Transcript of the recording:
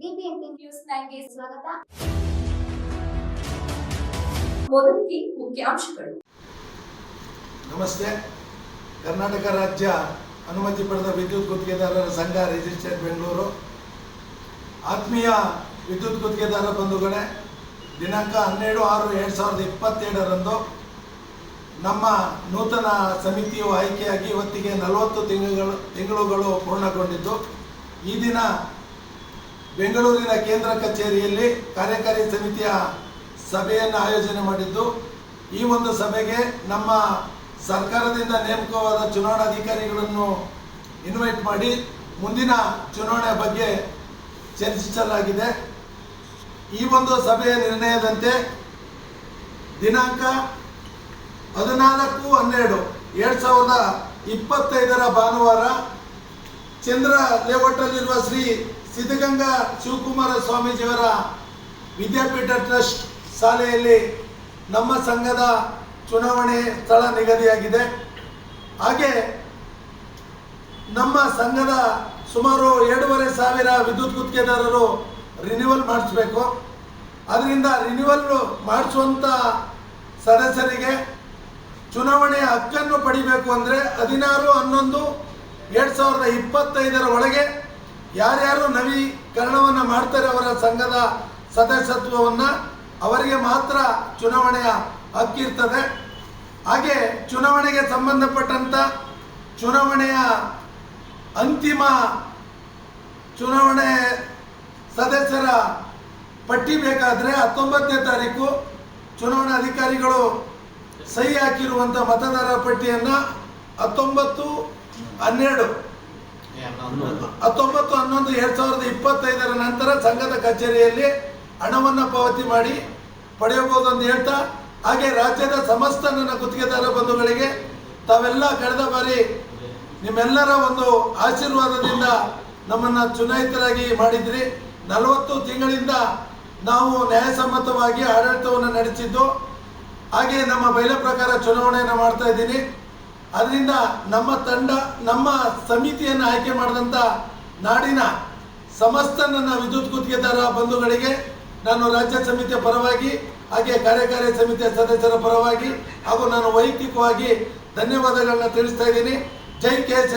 News ಸ್ವಾಗತ. ಮುಖ್ಯಾಂಶಗಳು. ನಮಸ್ತೆ. ಕರ್ನಾಟಕ ರಾಜ್ಯ ಅನುಮತಿ ಪಡೆದ ವಿದ್ಯುತ್ ಗುತ್ತಿಗೆದಾರರ ಸಂಘ ರಿಜಿಸ್ಟರ್ಡ್ ಬೆಂಗಳೂರು. ಆತ್ಮೀಯ ವಿದ್ಯುತ್ ಗುತ್ತಿಗೆದಾರ ಬಂಧುಗಳೇ, ದಿನಾಂಕ ಹನ್ನೆರಡು ಆರು ಎರಡು ಸಾವಿರದ ಇಪ್ಪತ್ತೇಳರಂದು ನಮ್ಮ ನೂತನ ಸಮಿತಿಯು ಆಯ್ಕೆಯಾಗಿ ಇವತ್ತಿಗೆ ನಲವತ್ತು ತಿಂಗಳು ತಿಂಗಳುಗಳು ಪೂರ್ಣಗೊಂಡಿದ್ದು. ಈ ದಿನ ಬೆಂಗಳೂರಿನ ಕೇಂದ್ರ ಕಚೇರಿಯಲ್ಲಿ ಕಾರ್ಯಕಾರಿ ಸಮಿತಿಯ ಸಭೆಯನ್ನು ಆಯೋಜನೆ ಮಾಡಿದ್ದು, ಈ ಒಂದು ಸಭೆಗೆ ನಮ್ಮ ಸರ್ಕಾರದಿಂದ ನೇಮಕವಾದ ಚುನಾವಣಾಧಿಕಾರಿಗಳನ್ನು ಇನ್ವೈಟ್ ಮಾಡಿ ಮುಂದಿನ ಚುನಾವಣೆ ಬಗ್ಗೆ ಚರ್ಚಿಸಲಾಗಿದೆ. ಈ ಒಂದು ಸಭೆಯ ನಿರ್ಣಯದಂತೆ ದಿನಾಂಕ ಹದಿನಾಲ್ಕು ಹನ್ನೆರಡು ಎರಡು ಸಾವಿರದ ಇಪ್ಪತ್ತೈದರ ಭಾನುವಾರ ಚಂದ್ರ ಲೇಔಟಲ್ಲಿರುವ ಶ್ರೀ ಸಿದ್ಧಗಂಗಾ ಶಿವಕುಮಾರ ಸ್ವಾಮೀಜಿಯವರ ವಿದ್ಯಾಪೀಠ ಟ್ರಸ್ಟ್ ಶಾಲೆಯಲ್ಲಿ ನಮ್ಮ ಸಂಘದ ಚುನಾವಣೆ ಸ್ಥಳ ನಿಗದಿಯಾಗಿದೆ. ಹಾಗೆ ನಮ್ಮ ಸಂಘದ ಸುಮಾರು ಎರಡೂವರೆ ಸಾವಿರ ವಿದ್ಯುತ್ ಗುತ್ತಿಗೆದಾರರು ರಿನ್ಯೂವಲ್ ಮಾಡಿಸ್ಬೇಕು. ಅದರಿಂದ ರಿನ್ಯೂವಲ್ ಮಾಡಿಸುವಂಥ ಸದಸ್ಯರಿಗೆ ಚುನಾವಣೆಯ ಹಕ್ಕನ್ನು ಪಡಿಬೇಕು ಅಂದರೆ ಹದಿನಾರು ಹನ್ನೊಂದು ಎರಡು ಸಾವಿರದ ಇಪ್ಪತ್ತೈದರ ಒಳಗೆ ಯಾರ್ಯಾರು ನವೀಕರಣವನ್ನು ಮಾಡ್ತಾರೆ ಅವರ ಸಂಘದ ಸದಸ್ಯತ್ವವನ್ನು, ಅವರಿಗೆ ಮಾತ್ರ ಚುನಾವಣೆಯ ಹಕ್ಕಿರ್ತದೆ ಹಾಗೆ ಚುನಾವಣೆಗೆ ಸಂಬಂಧಪಟ್ಟಂಥ ಚುನಾವಣೆಯ ಅಂತಿಮ ಚುನಾವಣೆ ಸದಸ್ಯರ ಪಟ್ಟಿ ಬೇಕಾದರೆ ಹತ್ತೊಂಬತ್ತನೇ ತಾರೀಕು ಚುನಾವಣಾ ಅಧಿಕಾರಿಗಳು ಸಹಿ ಹಾಕಿರುವಂಥ ಮತದಾರರ ಪಟ್ಟಿಯನ್ನು ಹತ್ತೊಂಬತ್ತು ಹನ್ನೆರಡು ಹತ್ತೊಂಬತ್ತು, ಹನ್ನೊಂದು, ಎರಡ್ ಸಾವಿರದ ಇಪ್ಪತ್ತೈದರ ನಂತರ ಸಂಘದ ಕಚೇರಿಯಲ್ಲಿ ಹಣವನ್ನು ಪಾವತಿ ಮಾಡಿ ಪಡೆಯಬಹುದು ಅಂತ ಹೇಳ್ತಾ, ಹಾಗೆ ರಾಜ್ಯದ ಸಮಸ್ತ ನನ್ನ ಗುತ್ತಿಗೆದಾರ ಬಂಧುಗಳಿಗೆ ತಾವೆಲ್ಲ ಕಳೆದ ಬಾರಿ ನಿಮ್ಮೆಲ್ಲರ ಒಂದು ಆಶೀರ್ವಾದದಿಂದ ನಮ್ಮನ್ನು ಚುನಾಯಿತರಾಗಿ ಮಾಡಿದ್ರಿ. ನಲವತ್ತು ತಿಂಗಳಿಂದ ನಾವು ನ್ಯಾಯಸಮ್ಮತವಾಗಿ ಆಡಳಿತವನ್ನು ನಡೆಸಿದ್ದು. ಹಾಗೆ ನಮ್ಮ ಬಯಲ ಪ್ರಕಾರ ಚುನಾವಣೆಯನ್ನು ಮಾಡ್ತಾ ಇದ್ದೀನಿ. ಅದರಿಂದ ನಮ್ಮ ತಂಡ, ನಮ್ಮ ಸಮಿತಿಯನ್ನು ಆಯ್ಕೆ ಮಾಡಿದಂಥ ನಾಡಿನ ಸಮಸ್ತ ನನ್ನ ವಿದ್ಯುತ್ ಗುತ್ತಿಗೆದಾರ ಬಂಧುಗಳಿಗೆ, ನಾನು ರಾಜ್ಯ ಸಮಿತಿಯ ಪರವಾಗಿ, ಹಾಗೆ ಕಾರ್ಯಕಾರಿ ಸಮಿತಿಯ ಸದಸ್ಯರ ಪರವಾಗಿ ಹಾಗೂ ನಾನು ವೈಯಕ್ತಿಕವಾಗಿ ಧನ್ಯವಾದಗಳನ್ನ ತಿಳಿಸ್ತಾ ಇದ್ದೀನಿ. ಜೈ ಕೆ ಎಸ್